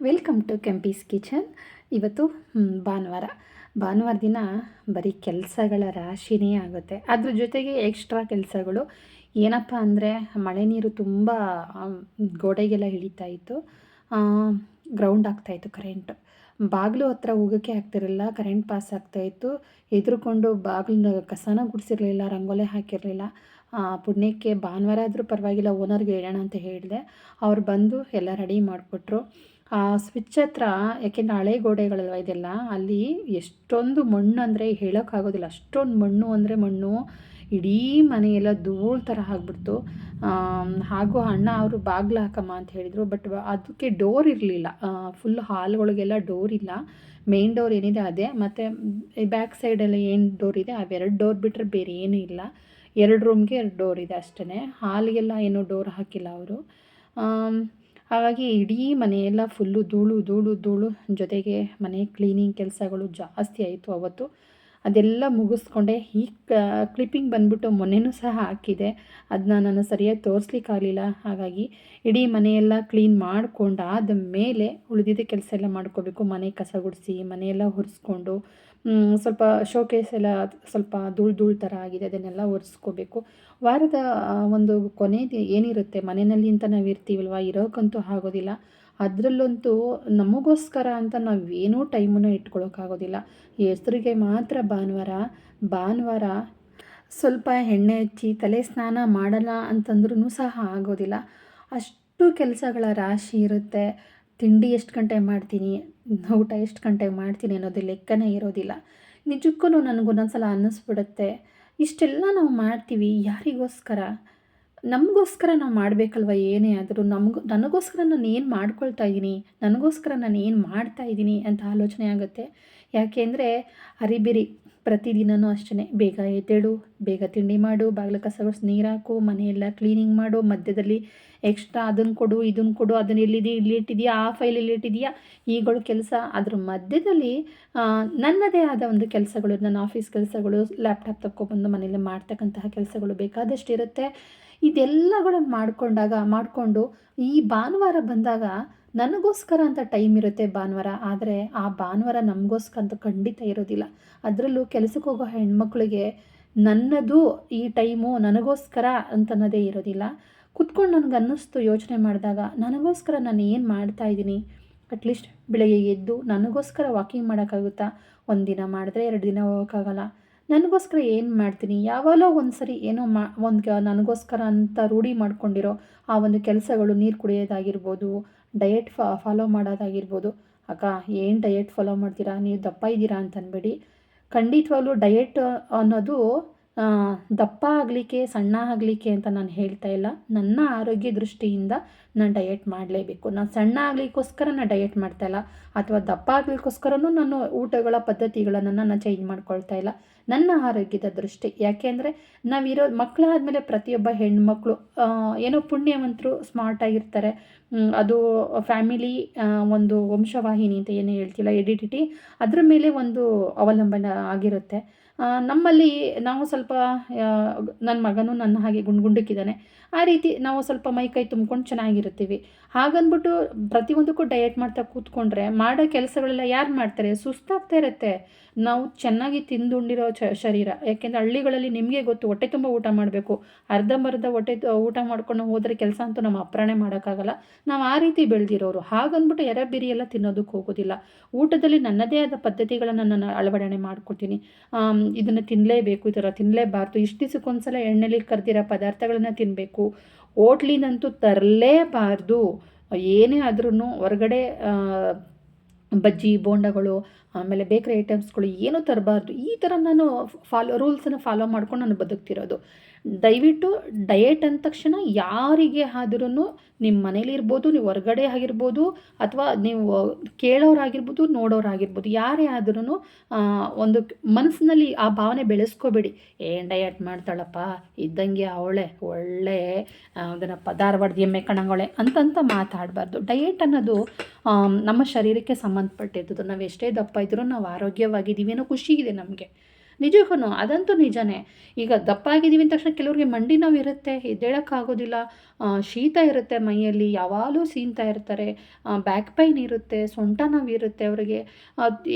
Welcome to Kempee's kitchen ಇವತ್ತು ಭಾನುವಾರ. ಭಾನುವಾರ ದಿನ ಬರೀ ಕೆಲಸಗಳ ರಾಶಿನೇ ಆಗುತ್ತೆ. ಅದ್ರ ಜೊತೆಗೆ ಎಕ್ಸ್ಟ್ರಾ ಕೆಲಸಗಳು. ಏನಪ್ಪ ಅಂದರೆ, ಮಳೆ ನೀರು ತುಂಬ ಗೋಡೆಗೆಲ್ಲ ಇಳಿತಾ ಇತ್ತು. ಗ್ರೌಂಡ್ ಆಗ್ತಾಯಿತ್ತು ಕರೆಂಟು ಬಾಗಿಲು ಹತ್ರ ಹೋಗೋಕ್ಕೆ ಆಗ್ತಿರಲಿಲ್ಲ ಕರೆಂಟ್ ಪಾಸ್ ಆಗ್ತಾಯಿತ್ತು ಎದುರುಕೊಂಡು ಬಾಗಿಲು ಕಸನ ಗುಡಿಸಿರಲಿಲ್ಲ, ರಂಗೋಲೆ ಹಾಕಿರಲಿಲ್ಲ. ಪುಣ್ಯಕ್ಕೆ ಭಾನುವಾರ ಆದರೂ ಪರವಾಗಿಲ್ಲ ಓನರ್ಗೆ ಹೇಳೋಣ ಅಂತ ಹೇಳಿದೆ. ಅವ್ರು ಬಂದು ಎಲ್ಲ ರೆಡಿ ಮಾಡಿಕೊಟ್ರು. ಆ ಸ್ವಿಚ್ ಹತ್ರ, ಯಾಕೆಂದರೆ ಹಳೆ ಗೋಡೆಗಳಲ್ವ ಇದೆಲ್ಲ, ಅಲ್ಲಿ ಎಷ್ಟೊಂದು ಮಣ್ಣು ಅಂದರೆ ಹೇಳೋಕ್ಕಾಗೋದಿಲ್ಲ. ಅಷ್ಟೊಂದು ಮಣ್ಣು ಅಂದರೆ ಮಣ್ಣು, ಇಡೀ ಮನೆಯೆಲ್ಲ ಧೂಳು ಥರ ಆಗಿಬಿಡ್ತು. ಹಾಗೂ ಅಣ್ಣ ಅವರು ಬಾಗಿಲು ಹಾಕಮ್ಮ ಅಂತ ಹೇಳಿದರು, ಬಟ್ ಅದಕ್ಕೆ ಡೋರ್ ಇರಲಿಲ್ಲ. ಫುಲ್ ಹಾಲ್ಗಳಿಗೆಲ್ಲ ಡೋರ್ ಇಲ್ಲ. ಮೇನ್ ಡೋರ್ ಏನಿದೆ ಅದೇ. ಮತ್ತು ಬ್ಯಾಕ್ ಸೈಡಲ್ಲಿ ಏನು ಡೋರ್ ಇದೆ, ಅವೆರಡು ಡೋರ್ ಬಿಟ್ಟರೆ ಬೇರೆ ಏನೂ ಇಲ್ಲ. ಎರಡು ರೂಮ್ಗೆ ಎರಡು ಡೋರ್ ಇದೆ ಅಷ್ಟೇ ಹಾಲಿಗೆಲ್ಲ ಏನೂ ಡೋರ್ ಹಾಕಿಲ್ಲ ಅವರು. ಹಾಗಾಗಿ ಇಡೀ ಮನೆಯೆಲ್ಲ ಫುಲ್ಲು ಧೂಳು ಧೂಳು ಧೂಳು ಜೊತೆಗೆ ಮನೆ ಕ್ಲೀನಿಂಗ್ ಕೆಲಸಗಳು ಜಾಸ್ತಿ ಆಯಿತು ಅವತ್ತು. ಅದೆಲ್ಲ ಮುಗಿಸ್ಕೊಂಡೆ. ಈ ಕ್ಲಿಪ್ಪಿಂಗ್ ಬಂದ್ಬಿಟ್ಟು ಮೊನ್ನೆನೂ ಸಹ ಹಾಕಿದೆ. ಅದನ್ನ ನಾನು ಸರಿಯಾಗಿ ತೋರಿಸ್ಲಿಕ್ಕಾಗಲಿಲ್ಲ ಹಾಗಾಗಿ ಇಡೀ ಮನೆಯೆಲ್ಲ ಕ್ಲೀನ್ ಮಾಡ್ಕೊಂಡಾದ ಮೇಲೆ ಉಳಿದಿದ್ದ ಕೆಲಸ ಎಲ್ಲ ಮಾಡ್ಕೋಬೇಕು. ಮನೆ ಕಸ ಗುಡಿಸಿ, ಮನೆಯೆಲ್ಲ ಒರೆಸ್ಕೊಂಡು ಸ್ವಲ್ಪ ಶೋಕೇಸ್ ಎಲ್ಲ ಸ್ವಲ್ಪ ಧೂಳು ಧೂಳು ಥರ ಆಗಿದೆ, ಅದನ್ನೆಲ್ಲ ಒರೆಸ್ಕೋಬೇಕು. ವಾರದ ಒಂದು ಕೊನೆ ಏನಿರುತ್ತೆ, ಮನೆಯಲ್ಲಿ ಅಂತ ನಾವು ಇರ್ತೀವಲ್ವ ಇರೋಕ್ಕಂತೂ ಆಗೋದಿಲ್ಲ. ಅದರಲ್ಲಂತೂ ನಮಗೋಸ್ಕರ ಅಂತ ನಾವೇನೂ ಟೈಮನ್ನು ಇಟ್ಕೊಳ್ಳೋಕ್ಕಾಗೋದಿಲ್ಲ ಹೆಸರಿಗೆ ಮಾತ್ರ ಭಾನುವಾರ ಭಾನುವಾರ ಸ್ವಲ್ಪ ಎಣ್ಣೆ ಹಚ್ಚಿ, ತಲೆ ಸ್ನಾನ ಮಾಡಲ್ಲ ಅಂತಂದ್ರೂ ಸಹ ಆಗೋದಿಲ್ಲ. ಅಷ್ಟು ಕೆಲಸಗಳ ರಾಶಿ ಇರುತ್ತೆ. ತಿಂಡಿ ಎಷ್ಟು ಗಂಟೆ ಮಾಡ್ತೀನಿ ಊಟ ಎಷ್ಟು ಗಂಟೆಗೆ ಮಾಡ್ತೀನಿ ಅನ್ನೋದು ಲೆಕ್ಕನೇ ಇರೋದಿಲ್ಲ. ನಿಜಕ್ಕೂ ನನಗೊಂದೊಂದ್ಸಲ ಅನ್ನಿಸ್ಬಿಡುತ್ತೆ. ಇಷ್ಟೆಲ್ಲ ನಾವು ಮಾಡ್ತೀವಿ ಯಾರಿಗೋಸ್ಕರ? ನಮಗೋಸ್ಕರ ನಾವು ಮಾಡಬೇಕಲ್ವ ಏನೇ ಆದರೂ? ನಮಗೂ, ನನಗೋಸ್ಕರ ನಾನು ಏನು ಮಾಡ್ಕೊಳ್ತಾ ಇದ್ದೀನಿ ನನಗೋಸ್ಕರ ನಾನು ಏನು ಮಾಡ್ತಾ ಇದ್ದೀನಿ ಅಂತ ಆಲೋಚನೆ ಆಗುತ್ತೆ. ಯಾಕೆಂದರೆ ಹರಿಬಿರಿ ಪ್ರತಿದಿನವೂ ಅಷ್ಟೇ ಬೇಗ ಎದ್ದೇಳು, ಬೇಗ ತಿಂಡಿ ಮಾಡು, ಬಾಗಿಲು ಕಸ ಗುಡಿಸಿ ನೀರು ಹಾಕು, ಮನೆಯೆಲ್ಲ ಕ್ಲೀನಿಂಗ್ ಮಾಡು, ಮಧ್ಯದಲ್ಲಿ ಎಕ್ಸ್ಟ್ರಾ ಅದನ್ನು ಕೊಡು ಇದನ್ನು ಕೊಡು ಅದನ್ನು ಎಲ್ಲಿದೆ, ಇಲ್ಲಿ ಇಟ್ಟಿದೆಯಾ, ಆ ಫೈಲ್ ಇಲ್ಲಿ ಇಟ್ಟಿದೆಯಾ, ಈಗಳು ಕೆಲಸ. ಅದ್ರ ಮಧ್ಯದಲ್ಲಿ ನನ್ನದೇ ಆದ ಒಂದು ಕೆಲಸಗಳು, ನನ್ನ ಆಫೀಸ್ ಕೆಲಸಗಳು ಲ್ಯಾಪ್ಟಾಪ್ ತಗೊಬಂದು ಮನೇಲಿ ಮಾಡ್ತಕ್ಕಂತಹ ಕೆಲಸಗಳು ಬೇಕಾದಷ್ಟು ಇರುತ್ತೆ. ಇದೆಲ್ಲಗಳನ್ನು ಮಾಡಿಕೊಂಡಾಗ, ಮಾಡಿಕೊಂಡು ಈ ಭಾನುವಾರ ಬಂದಾಗ ನನಗೋಸ್ಕರ ಅಂತ ಟೈಮ್ ಇರುತ್ತೆ ಭಾನುವಾರ, ಆದರೆ ಆ ಭಾನುವಾರ ನಮಗೋಸ್ಕರ ಅಂತ ಖಂಡಿತ ಇರೋದಿಲ್ಲ. ಅದರಲ್ಲೂ ಕೆಲಸಕ್ಕೆ ಹೋಗೋ ಹೆಣ್ಮಕ್ಳಿಗೆ ನನ್ನದು ಈ ಟೈಮು ನನಗೋಸ್ಕರ ಅಂತನ್ನೋದೇ ಇರೋದಿಲ್ಲ. ಕುತ್ಕೊಂಡು ನನಗೆ ಅನ್ನಿಸ್ತು ಯೋಚನೆ ಮಾಡಿದಾಗ, ನನಗೋಸ್ಕರ ನಾನು ಏನು ಮಾಡ್ತಾ ಇದ್ದೀನಿ? ಅಟ್ಲೀಸ್ಟ್ ಬೆಳಗ್ಗೆ ಎದ್ದು ನನಗೋಸ್ಕರ ವಾಕಿಂಗ್ ಮಾಡೋಕ್ಕಾಗುತ್ತಾ? ಒಂದು ದಿನ ಮಾಡಿದ್ರೆ ಎರಡು ದಿನ ಹೋಗೋಕ್ಕಾಗಲ್ಲ. ನನಗೋಸ್ಕರ ಏನು ಮಾಡ್ತೀನಿ? ಯಾವಾಗಲೋ ಒಂದು ಸರಿ ಏನೋ ಮಾ, ಒಂದು ನನಗೋಸ್ಕರ ಅಂತ ರೂಢಿ ಮಾಡ್ಕೊಂಡಿರೋ ಆ ಒಂದು ಕೆಲಸಗಳು ನೀರು ಕುಡಿಯೋದಾಗಿರ್ಬೋದು ಡಯೆಟ್ ಫಾಲೋ ಮಾಡೋದಾಗಿರ್ಬೋದು. ಅಕ್ಕ, ಏನು ಡಯೆಟ್ ಫಾಲೋ ಮಾಡ್ತೀರಾ? ನೀವು ದಪ್ಪ ಇದ್ದೀರಾ ಅಂತ ಅನ್ಬೇಡಿ ಖಂಡಿತವಾಗ್ಲೂ ಡಯೆಟ್ ಅನ್ನೋದು ದಪ್ಪ ಆಗಲಿಕ್ಕೆ, ಸಣ್ಣ ಆಗಲಿಕ್ಕೆ ಅಂತ ನಾನು ಹೇಳ್ತಾ ಇಲ್ಲ. ನನ್ನ ಆರೋಗ್ಯ ದೃಷ್ಟಿಯಿಂದ ನಾನು ಡಯೆಟ್ ಮಾಡಲೇಬೇಕು. ನಾನು ಸಣ್ಣ ಆಗಲಿಕ್ಕೋಸ್ಕರ ನಾನು ಡಯೆಟ್ ಮಾಡ್ತಾ ಇಲ್ಲ. ಅಥವಾ ದಪ್ಪ ಆಗಲಿಕ್ಕೋಸ್ಕರನೂ ನಾನು ಊಟಗಳ ಪದ್ಧತಿಗಳನ್ನು ನಾನು ಚೇಂಜ್ ಮಾಡ್ಕೊಳ್ತಾ ಇಲ್ಲ. ನನ್ನ ಆರೋಗ್ಯದ ದೃಷ್ಟಿ. ಯಾಕೆಂದರೆ ನಾವಿರೋ ಮಕ್ಕಳಾದಮೇಲೆ ಪ್ರತಿಯೊಬ್ಬ ಹೆಣ್ಮಕ್ಳು ಏನೋ ಪುಣ್ಯವಂತರು ಸ್ಮಾರ್ಟಾಗಿರ್ತಾರೆ ಅದು ಫ್ಯಾಮಿಲಿ ಒಂದು ವಂಶವಾಹಿನಿ ಅಂತ ಏನು ಹೇಳ್ತಿಲ್ಲ ಎಡಿಟಿಟಿ ಅದ್ರ ಮೇಲೆ ಒಂದು ಅವಲಂಬನೆ ಆಗಿರುತ್ತೆ. ನಮ್ಮಲ್ಲಿ ನಾವು ಸ್ವಲ್ಪ ನನ್ನ ಮಗನೂ ನನ್ನ ಹಾಗೆ ಗುಂಡು ಗುಂಡಕ್ಕಿದ್ದಾನೆ ಆ ರೀತಿ ನಾವು ಸ್ವಲ್ಪ ಮೈ ಕೈ ತುಂಬ್ಕೊಂಡು ಚೆನ್ನಾಗಿರ್ತೀವಿ ಹಾಗಂದ್ಬಿಟ್ಟು ಪ್ರತಿಯೊಂದಕ್ಕೂ ಡಯೆಟ್ ಮಾಡ್ತಾ ಕೂತ್ಕೊಂಡ್ರೆ ಮಾಡೋ ಕೆಲಸಗಳೆಲ್ಲ ಯಾರು ಮಾಡ್ತಾರೆ? ಸುಸ್ತಾಗ್ತಾ ಇರುತ್ತೆ. ನಾವು ಚೆನ್ನಾಗಿ ತಿಂದುಂಡಿರೋ ಚ ಶರೀರ. ಯಾಕೆಂದರೆ ಹಳ್ಳಿಗಳಲ್ಲಿ ನಿಮಗೆ ಗೊತ್ತು ಹೊಟ್ಟೆ ತುಂಬ ಊಟ ಮಾಡಬೇಕು. ಅರ್ಧಂಬರ್ಧ ಹೊಟ್ಟೆ ಊಟ ಮಾಡ್ಕೊಂಡು ಹೋದರೆ ಕೆಲಸ ಅಂತೂ ನಮ್ಮ ಅಪ್ರಾಣೆ ಮಾಡೋಕ್ಕಾಗಲ್ಲ. ನಾವು ಆ ರೀತಿ ಬೆಳೆದಿರೋರು. ಹಾಗಂದ್ಬಿಟ್ಟು ಎರಬಿರಿ ಎಲ್ಲ ತಿನ್ನೋದಕ್ಕೆ ಹೋಗೋದಿಲ್ಲ. ಊಟದಲ್ಲಿ ನನ್ನದೇ ಆದ ಪದ್ಧತಿಗಳನ್ನು ನಾನು ಅಳವಡಣೆ ಮಾಡ್ಕೊತೀನಿ ಇದನ್ನು ತಿನ್ನಲೇಬೇಕು ಈ ಥರ ತಿನ್ನಲೇಬಾರ್ದು ಇಷ್ಟು ದಿವಸಕ್ಕೊಂದ್ಸಲ ಎಣ್ಣೆಲಿ ಕರೆದಿರೋ ಪದಾರ್ಥಗಳನ್ನು ತಿನ್ನಬೇಕು ಹೋಟ್ಲಿನಂತೂ ತರಲೇಬಾರ್ದು. ಏನೇ ಆದ್ರೂ ಹೊರಗಡೆ ಬಜ್ಜಿ, ಬೋಂಡಗಳು, ಆಮೇಲೆ ಬೇಕರಿ ಐಟಮ್ಸ್ಗಳು ಏನೂ ತರಬಾರ್ದು. ಈ ಥರ ನಾನು ಫಾಲೋ, ರೂಲ್ಸನ್ನು ಫಾಲೋ ಮಾಡ್ಕೊಂಡು ನಾನು ಬದುಕ್ತಿರೋದು. ದಯವಿಟ್ಟು ಡಯೆಟ್ ಅಂದ ತಕ್ಷಣ ಯಾರಿಗೆ ಆದ್ರೂ ನಿಮ್ಮ ಮನೇಲಿರ್ಬೋದು ನೀವು ಹೊರಗಡೆ ಆಗಿರ್ಬೋದು ಅಥವಾ ನೀವು ಕೇಳೋರಾಗಿರ್ಬೋದು, ನೋಡೋರಾಗಿರ್ಬೋದು, ಯಾರೇ ಆದ್ರೂ ಒಂದು ಮನಸ್ಸಿನಲ್ಲಿ ಆ ಭಾವನೆ ಬೆಳೆಸ್ಕೋಬೇಡಿ. ಏನು ಡಯಟ್ ಮಾಡ್ತಾಳಪ್ಪ? ಇದ್ದಂಗೆ ಅವಳೆ, ಒಳ್ಳೆ ಅದನ್ನಪ್ಪ ಧಾರವಾಡದ ಎಮ್ಮೆ ಕಣಂಗೊಳೆ ಅಂತಂತ ಮಾತಾಡಬಾರ್ದು. ಡಯೆಟ್ ಅನ್ನೋದು ನಮ್ಮ ಶರೀರಕ್ಕೆ ಸಂಬಂಧಪಟ್ಟಿದ್ದು ನಾವು ಎಷ್ಟೇ ದಪ್ಪ ಇದ್ದರೂ ನಾವು ಆರೋಗ್ಯವಾಗಿದ್ದೀವಿ ಅನ್ನೋ ಖುಷಿ ಇದೆ ನಮಗೆ. ನಿಜಕ್ಕೂ ಅದಂತೂ ನಿಜನೇ. ಈಗ ದಪ್ಪ ಆಗಿದ್ದೀವಿ ಅಂದ ತಕ್ಷಣ ಕೆಲವ್ರಿಗೆ ಮಂಡಿ ನೋವು ಇರುತ್ತೆ ಎದ್ದೇಳೋಕ್ಕಾಗೋದಿಲ್ಲ ಶೀತ ಇರುತ್ತೆ ಮೈಯಲ್ಲಿ, ಯಾವಾಗಲೂ ಸೀನ್ತಾ ಇರ್ತಾರೆ ಬ್ಯಾಕ್ ಪೈನ್ ಇರುತ್ತೆ, ಸೊಂಟ ನೋವು ಇರುತ್ತೆ ಅವರಿಗೆ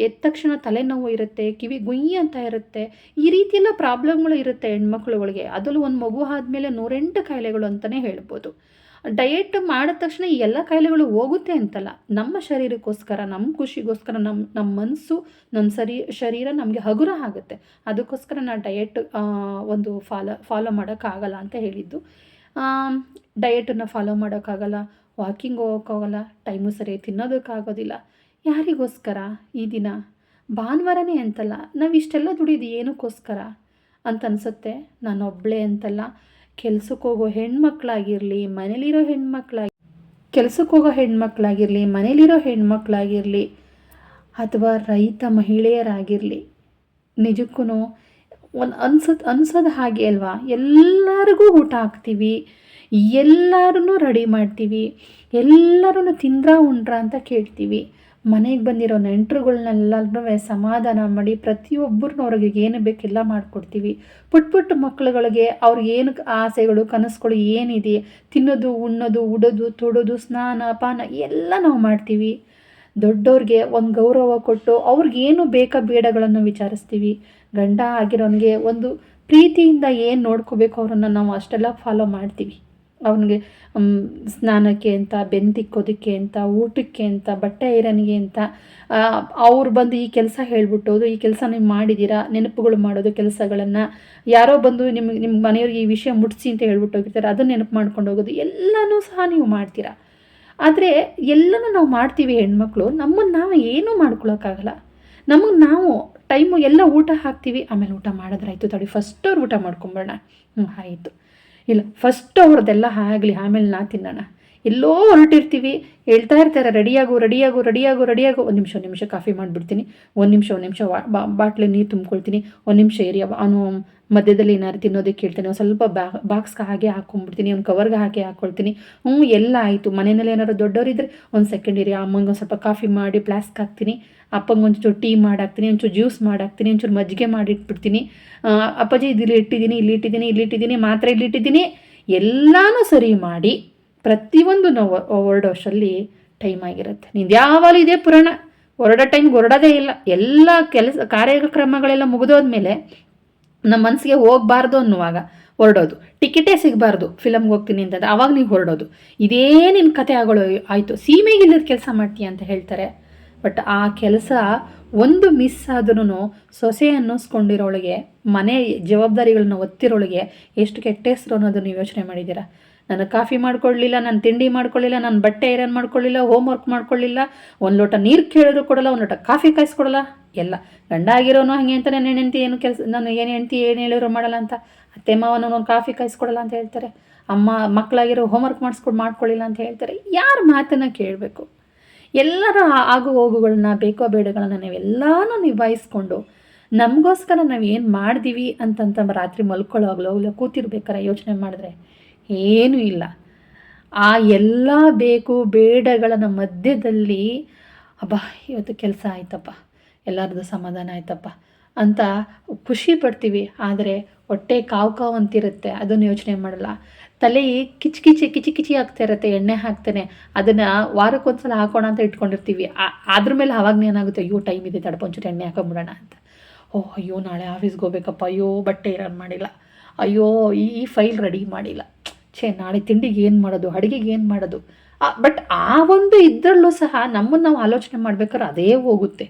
ಎದ್ದ ತಕ್ಷಣ ತಲೆನೋವು ಇರುತ್ತೆ, ಕಿವಿ ಗುಯ್ ಅಂತ ಇರುತ್ತೆ, ಈ ರೀತಿಯೆಲ್ಲ ಪ್ರಾಬ್ಲಮ್ಗಳು ಇರುತ್ತೆ ಹೆಣ್ಮಕ್ಳುಗಳಿಗೆ ಅದರಲ್ಲೂ ಒಂದು ಮಗು ಆದಮೇಲೆ ನೂರೆಂಟು ಕಾಯಿಲೆಗಳು ಅಂತಲೇ ಹೇಳ್ಬೋದು. ಡಯೆಟ್ ಮಾಡಿದ ತಕ್ಷಣ ಈ ಎಲ್ಲ ಕಾಯಿಲೆಗಳು ಹೋಗುತ್ತೆ ಅಂತಲ್ಲ. ನಮ್ಮ ಶರೀರಕ್ಕೋಸ್ಕರ, ನಮ್ಮ ಖುಷಿಗೋಸ್ಕರ, ನಮ್ಮ ನಮ್ಮ ಮನಸ್ಸು, ನಮ್ಮ ಸರಿ, ಶರೀರ ನಮಗೆ ಹಗುರ ಆಗುತ್ತೆ. ಅದಕ್ಕೋಸ್ಕರ ನಾನು ಡಯೆಟ್ ಒಂದು ಫಾಲೋ ಫಾಲೋ ಮಾಡೋಕ್ಕಾಗಲ್ಲ ಅಂತ ಹೇಳಿದ್ದು. ಡಯೆಟನ್ನು ಫಾಲೋ ಮಾಡೋಕ್ಕಾಗಲ್ಲ, ವಾಕಿಂಗ್ ಹೋಗೋಕ್ಕಾಗಲ್ಲ, ಟೈಮು ಸರಿಯಾಗಿ ತಿನ್ನೋದಕ್ಕಾಗೋದಿಲ್ಲ. ಯಾರಿಗೋಸ್ಕರ ಈ ದಿನ? ಭಾನುವಾರನೇ ಅಂತಲ್ಲ ನಾವು ಇಷ್ಟೆಲ್ಲ ದುಡಿಯೋದು ಏನಕ್ಕೋಸ್ಕರ? ಅಂತ ಅನಿಸುತ್ತೆ. ನಾನು ಒಬ್ಬಳೇ ಅಂತಲ್ಲ. ಕೆಲ್ಸಕ್ಕೆ ಹೋಗೋ ಹೆಣ್ಮಕ್ಳಾಗಿರಲಿ, ಮನೇಲಿರೋ ಹೆಣ್ಮಕ್ಳಾಗಿ, ಕೆಲ್ಸಕ್ಕೆ ಹೋಗೋ ಹೆಣ್ಮಕ್ಳಾಗಿರಲಿ, ಮನೇಲಿರೋ ಹೆಣ್ಮಕ್ಳಾಗಿರಲಿ ಅಥವಾ ರೈತ ಮಹಿಳೆಯರಾಗಿರಲಿ ನಿಜಕ್ಕೂ ಒಂದು ಅನ್ಸೋದು ಅನ್ಸೋದು ಹಾಗೆ ಅಲ್ವಾ? ಎಲ್ಲರಿಗೂ ಊಟ ಹಾಕ್ತೀವಿ ಎಲ್ಲರೂ ರೆಡಿ ಮಾಡ್ತೀವಿ ಎಲ್ಲರೂ ತಿಂದ್ರ ಉಂಡ್ರ ಅಂತ ಕೇಳ್ತೀವಿ. ಮನೆಗೆ ಬಂದಿರೋ ನೆಂಟರುಗಳ್ನೆಲ್ಲರೂ ಸಮಾಧಾನ ಮಾಡಿ ಪ್ರತಿಯೊಬ್ಬರನ್ನ ಅವ್ರಿಗೆ ಏನು ಬೇಕೆಲ್ಲ ಮಾಡಿಕೊಡ್ತೀವಿ. ಪುಟ್ಟ ಪುಟ್ಟ ಮಕ್ಕಳುಗಳಿಗೆ ಅವ್ರಿಗೆ ಏನು ಆಸೆಗಳು, ಕನಸುಗಳು ಏನಿದೆ, ತಿನ್ನೋದು, ಉಣ್ಣೋದು, ಉಡೋದು, ತೊಡೋದು, ಸ್ನಾನ, ಪಾನ ಎಲ್ಲ ನಾವು ಮಾಡ್ತೀವಿ. ದೊಡ್ಡವ್ರಿಗೆ ಒಂದು ಗೌರವ ಕೊಟ್ಟು ಅವ್ರಿಗೇನು ಬೇಕಾ ಬೇಡಗಳನ್ನು ವಿಚಾರಿಸ್ತೀವಿ. ಗಂಡ ಆಗಿರೋನಿಗೆ ಒಂದು ಪ್ರೀತಿಯಿಂದ ಏನು ನೋಡ್ಕೋಬೇಕು ಅವ್ರನ್ನ ನಾವು ಅಷ್ಟೆಲ್ಲ ಫಾಲೋ ಮಾಡ್ತೀವಿ. ಅವನಿಗೆ ಸ್ನಾನಕ್ಕೆ ಅಂತ ಬೆಂದಿಕ್ಕೋದಕ್ಕೆ ಅಂತ, ಊಟಕ್ಕೆ ಅಂತ, ಬಟ್ಟೆ ಐರನ್ಗೆ ಅಂತ ಅವ್ರು ಬಂದು ಈ ಕೆಲಸ ಹೇಳ್ಬಿಟ್ಟೋದು, ಈ ಕೆಲಸ ನೀವು ಮಾಡಿದ್ದೀರಾ, ನೆನಪುಗಳು ಮಾಡೋದು ಕೆಲಸಗಳನ್ನು, ಯಾರೋ ಬಂದು ನಿಮ್ಗೆ, ನಿಮ್ಮ ಮನೆಯವ್ರಿಗೆ ಈ ವಿಷಯ ಮುಟ್ಸಿ ಅಂತ ಹೇಳ್ಬಿಟ್ಟು ಹೋಗಿರ್ತಾರೆ, ಅದನ್ನು ನೆನಪು ಮಾಡ್ಕೊಂಡು ಹೋಗೋದು, ಎಲ್ಲನೂ ಸಹ ನೀವು ಮಾಡ್ತೀರಾ? ಆದರೆ ಎಲ್ಲನೂ ನಾವು ಮಾಡ್ತೀವಿ ಹೆಣ್ಮಕ್ಳು, ನಮ್ಮನ್ನು ನಾವು ಏನೂ ಮಾಡ್ಕೊಳೋಕ್ಕಾಗಲ್ಲ. ನಮಗೆ ನಾವು ಟೈಮು ಎಲ್ಲ ಊಟ ಹಾಕ್ತೀವಿ, ಆಮೇಲೆ ಊಟ ಮಾಡಿದ್ರಾಯ್ತು ತಡಿ, ಫಸ್ಟ್ ಅವ್ರು ಊಟ ಮಾಡ್ಕೊಂಬೋಣ ಹ್ಞೂ ಆಯಿತು. ಇಲ್ಲ ಫಸ್ಟ್ ಅವ್ರದ್ದೆಲ್ಲ ಆಗಲಿ ಆಮೇಲೆ ನಾ ತಿನ್ನೋಣ. ಎಲ್ಲೋ ಹೊರಟಿರ್ತೀವಿ. ಹೇಳ್ತಾ ಇರ್ತಾರೆ, ರೆಡಿಯಾಗು ರೆಡಿಯಾಗು ರೆಡಿಯಾಗು ರೆಡಿಯಾಗು. ಒಂದು ನಿಮಿಷ ಒಂದು ನಿಮಿಷ ಕಾಫಿ ಮಾಡಿಬಿಡ್ತೀನಿ. ಒಂದು ನಿಮಿಷ ಒಂದು ನಿಮಿಷ ಬಾಟ್ಲಿ ನೀರು ತುಂಬ್ಕೊಳ್ತೀನಿ. ಒಂದು ನಿಮಿಷ ಏರಿಯ ಅವನು ಮಧ್ಯದಲ್ಲಿ ಏನಾದ್ರು ತಿನ್ನೋದಕ್ಕೆ ಹೇಳ್ತೀನಿ ಒಂದು ಸ್ವಲ್ಪ ಬಾ ಬಾಕ್ಸ್ಗೆ ಹಾಗೆ ಹಾಕೊಂಡ್ಬಿಡ್ತೀನಿ. ಒಂದು ಕವರ್ಗೆ ಹಾಕಿ ಹಾಕ್ಕೊಳ್ತೀನಿ ಹ್ಞೂ, ಎಲ್ಲ ಆಯಿತು. ಮನೆಯಲ್ಲಿ ಏನಾದ್ರು ದೊಡ್ಡವರಿದ್ದರೆ ಒಂದು ಸೆಕೆಂಡ್ ಏರಿಯಾ ಅಮ್ಮಂಗೆ ಒಂದು ಸ್ವಲ್ಪ ಕಾಫಿ ಮಾಡಿ ಪ್ಲಾಸ್ಕ್ ಹಾಕ್ತೀನಿ. ಅಪ್ಪಂಗೆ ಒಂಚೂರು ಟೀ ಮಾಡಾಕ್ತೀನಿ. ಒಂಚೂರು ಜ್ಯೂಸ್ ಮಾಡಾಕ್ತೀನಿ. ಒಂಚೂರು ಮಜ್ಜಿಗೆ ಮಾಡಿಟ್ಬಿಡ್ತೀನಿ. ಅಪ್ಪಾಜಿ ಇಲ್ಲಿ ಇಟ್ಟಿದ್ದೀನಿ ಇಲ್ಲಿ ಇಟ್ಟಿದ್ದೀನಿ ಇಲ್ಲಿ ಇಟ್ಟಿದ್ದೀನಿ, ಮಾತ್ರ ಇಲ್ಲಿ ಇಟ್ಟಿದ್ದೀನಿ. ಎಲ್ಲನೂ ಸರಿ ಮಾಡಿ ಪ್ರತಿಯೊಂದು ನಾವು ಟೈಮ್ ಆಗಿರುತ್ತೆ. ನಿಂದು ಯಾವಾಗಲೂ ಇದೇ ಪುರಾಣ. ಹೊರಡೋ ಟೈಮ್ಗೆ ಹೊರಡೋದೇ ಇಲ್ಲ. ಎಲ್ಲ ಕೆಲಸ ಕಾರ್ಯಕ್ರಮಗಳೆಲ್ಲ ಮುಗಿದೋದ್ಮೇಲೆ ನಮ್ಮ ಮನಸ್ಸಿಗೆ ಹೋಗಬಾರ್ದು ಅನ್ನುವಾಗ ಹೊರಡೋದು. ಟಿಕೆಟೇ ಸಿಗಬಾರ್ದು. ಫಿಲಮ್ಗೆ ಹೋಗ್ತೀನಿ ಅಂತ ಅವಾಗ ನೀವು ಹೊರಡೋದು. ಇದೇ ನಿನ್ನ ಕತೆ ಆಗೋಳು ಆಯಿತು. ಸೀಮೆಗಿಲ್ಲದ ಕೆಲಸ ಮಾಡ್ತೀಯ ಅಂತ ಹೇಳ್ತಾರೆ. ಬಟ್ ಆ ಕೆಲಸ ಒಂದು ಮಿಸ್ ಆದ್ರೂ ಸೊಸೆ ಅನ್ನಿಸ್ಕೊಂಡಿರೋಳಿಗೆ, ಮನೆ ಜವಾಬ್ದಾರಿಗಳನ್ನ ಒತ್ತಿರೋಳಿಗೆ ಎಷ್ಟು ಕೆಟ್ಟ ಹೆಸರು ಅನ್ನೋದನ್ನು ಯೋಚನೆ ಮಾಡಿದ್ದೀರಾ? ನಾನು ಕಾಫಿ ಮಾಡ್ಕೊಳ್ಳಿಲ್ಲ, ನಾನು ತಿಂಡಿ ಮಾಡ್ಕೊಳ್ಳಿಲ್ಲ, ನಾನು ಬಟ್ಟೆ ಐರನ್ ಮಾಡ್ಕೊಳ್ಳಿಲ್ಲ ಹೋಮ್ ವರ್ಕ್ ಮಾಡ್ಕೊಳ್ಳಿಲ್ಲ, ಒಂದು ಲೋಟ ನೀರು ಕೇಳಿದ್ರು ಕೊಡಲ್ಲ, ಒಂದು ಲೋಟ ಕಾಫಿ ಕಾಯಿಸ್ಕೊಡಲ್ಲ. ಎಲ್ಲ ಗಂಡ ಆಗಿರೋನು ಹಾಗೆ ಅಂತ ನನ್ನ ಹೆಂಡತಿ ಏನು ಕೆಲಸ, ನಾನು ಏನು ಹೆಂಡತಿ ಏನು ಹೇಳಿದ್ರು ಮಾಡಲ್ಲ ಅಂತ. ಅತ್ತೆ ಮಾವನ ಒಂದು ಕಾಫಿ ಕಾಯಿಸ್ಕೊಡಲ್ಲ ಅಂತ ಹೇಳ್ತಾರೆ. ಅಮ್ಮ ಮಕ್ಕಳಾಗಿರೋ ಹೋಮ್ವರ್ಕ್ ಮಾಡಿಸ್ಕೊಂಡು ಮಾಡ್ಕೊಳ್ಳಿಲ್ಲ ಅಂತ ಹೇಳ್ತಾರೆ. ಯಾರ ಮಾತನ್ನು ಕೇಳಬೇಕು? ಎಲ್ಲರ ಆಗು ಹೋಗುಗಳನ್ನ, ಬೇಕೋ ಬೇಡಗಳನ್ನ ನಾವೆಲ್ಲನೂ ನಿಭಾಯಿಸ್ಕೊಂಡು ನಮಗೋಸ್ಕರ ನಾವು ಏನು ಮಾಡಿದೀವಿ ಅಂತಂತ ರಾತ್ರಿ ಮಲ್ಕೊಳ್ಳೋವಾಗಲೋ ಇಲ್ಲ ಕೂತಿರ್ಬೇಕಾರೆ ಯೋಚನೆ ಮಾಡಿದ್ರೆ ಏನೂ ಇಲ್ಲ. ಆ ಎಲ್ಲ ಬೇಕು ಬೇಡಗಳ ಮಧ್ಯದಲ್ಲಿ, ಅಬ್ಬಾ, ಇವತ್ತು ಕೆಲಸ ಆಯ್ತಪ್ಪ ಎಲ್ಲರದ್ದು ಸಮಾಧಾನ ಆಯ್ತಪ್ಪ ಅಂತ ಖುಷಿ ಪಡ್ತೀವಿ. ಆದರೆ ಹೊಟ್ಟೆ ಕಾವು ಕಾವು ಅಂತಿರುತ್ತೆ, ಅದನ್ನು ಯೋಚನೆ ಮಾಡಲ್ಲ. ತಲೆ ಕಿಚ್ ಕಿಚಿ ಕಿಚಿ ಕಿಚಿ ಆಗ್ತಾ ಇರುತ್ತೆ, ಎಣ್ಣೆ ಹಾಕ್ತೇನೆ, ಅದನ್ನು ವಾರಕ್ಕೊಂದ್ಸಲ ಹಾಕೋಣ ಅಂತ ಇಟ್ಕೊಂಡಿರ್ತೀವಿ. ಅದ್ರ ಮೇಲೆ ಅವಾಗ ಏನಾಗುತ್ತೆ, ಅಯ್ಯೋ, ಟೈಮ್ ಇದೆ ತಡ್ಕೊಂಚೂರು ಎಣ್ಣೆ ಹಾಕೊಂಬಿಡೋಣ ಅಂತ. ಓಹ್ ಅಯ್ಯೋ, ನಾಳೆ ಆಫೀಸ್ಗೆ ಹೋಗ್ಬೇಕಪ್ಪ, ಅಯ್ಯೋ, ಬಟ್ಟೆ ಇರೋನ್ ಮಾಡಿಲ್ಲ, ಅಯ್ಯೋ ಈ ಫೈಲ್ ರೆಡಿ ಮಾಡಿಲ್ಲ ಛೇ, ನಾಳೆ ತಿಂಡಿಗೆ ಏನು ಮಾಡೋದು, ಅಡುಗೆಗೆ ಏನು ಮಾಡೋದು? ಬಟ್ ಆ ಒಂದು ಇದರಲ್ಲೂ ಸಹ ನಮ್ಮನ್ನು ನಾವು ಆಲೋಚನೆ ಮಾಡ್ಬೇಕಾದ್ರೆ ಅದೇ ಹೋಗುತ್ತೆ.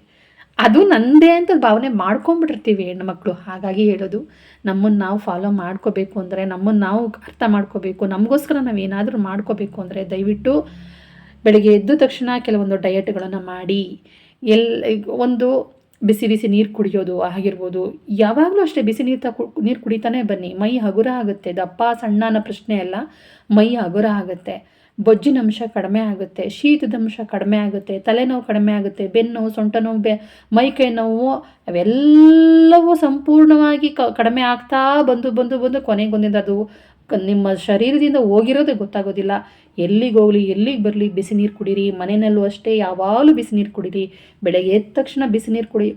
ಅದು ನಂದೇ ಅಂತ ಭಾವನೆ ಮಾಡ್ಕೊಂಬಿಟ್ಟಿರ್ತೀವಿ ಹೆಣ್ಮಕ್ಳು. ಹಾಗಾಗಿ ಹೇಳೋದು ನಮ್ಮನ್ನು ನಾವು ಫಾಲೋ ಮಾಡ್ಕೋಬೇಕು ಅಂದರೆ ನಮ್ಮನ್ನು ನಾವು ಅರ್ಥ ಮಾಡ್ಕೋಬೇಕು, ನಮಗೋಸ್ಕರ ನಾವು ಏನಾದರೂ ಮಾಡ್ಕೋಬೇಕು ಅಂದರೆ ದಯವಿಟ್ಟು ಬೆಳಗ್ಗೆ ಎದ್ದ ತಕ್ಷಣ ಕೆಲವೊಂದು ಡಯಟ್ಗಳನ್ನು ಮಾಡಿ. ಎಲ್ ಒಂದು ಬಿಸಿ ಬಿಸಿ ನೀರು ಕುಡಿಯೋದು ಆಗಿರ್ಬೋದು. ಯಾವಾಗಲೂ ಅಷ್ಟೇ ಬಿಸಿ ನೀರು ತಗೊ ನೀರು ಕುಡಿತಾನೆ ಬನ್ನಿ. ಮೈ ಹಗುರ ಆಗುತ್ತೆ. ದಪ್ಪ ಸಣ್ಣ ಅನ್ನೋ ಪ್ರಶ್ನೆ ಅಲ್ಲ. ಮೈ ಹಗುರ ಆಗುತ್ತೆ. ಬೊಜ್ಜಿನ ಅಂಶ ಕಡಿಮೆ ಆಗುತ್ತೆ. ಶೀತದ ಅಂಶ ಕಡಿಮೆ ಆಗುತ್ತೆ. ತಲೆನೋವು ಕಡಿಮೆ ಆಗುತ್ತೆ. ಬೆನ್ನು, ಸೊಂಟ ನೋವು, ಬೆ ಮೈಕೈ ನೋವು ಅವೆಲ್ಲವೂ ಸಂಪೂರ್ಣವಾಗಿ ಕಡಿಮೆ ಆಗ್ತಾ ಬಂದು ಬಂದು ಬಂದು ಕೊನೆಗೊಂದಿಂದ ಅದು ನಿಮ್ಮ ಶರೀರದಿಂದ ಹೋಗಿರೋದೇ ಗೊತ್ತಾಗೋದಿಲ್ಲ. ಎಲ್ಲಿಗೆ ಹೋಗಲಿ, ಎಲ್ಲಿಗೆ ಬರಲಿ, ಬಿಸಿ ನೀರು ಕುಡೀರಿ ಮನೆಯಲ್ಲೂ ಅಷ್ಟೇ ಯಾವಾಗಲೂ ಬಿಸಿ ನೀರು ಕುಡೀರಿ. ಬೆಳಗ್ಗೆ ಎದ್ದ ತಕ್ಷಣ ಬಿಸಿ ನೀರು ಕುಡಿ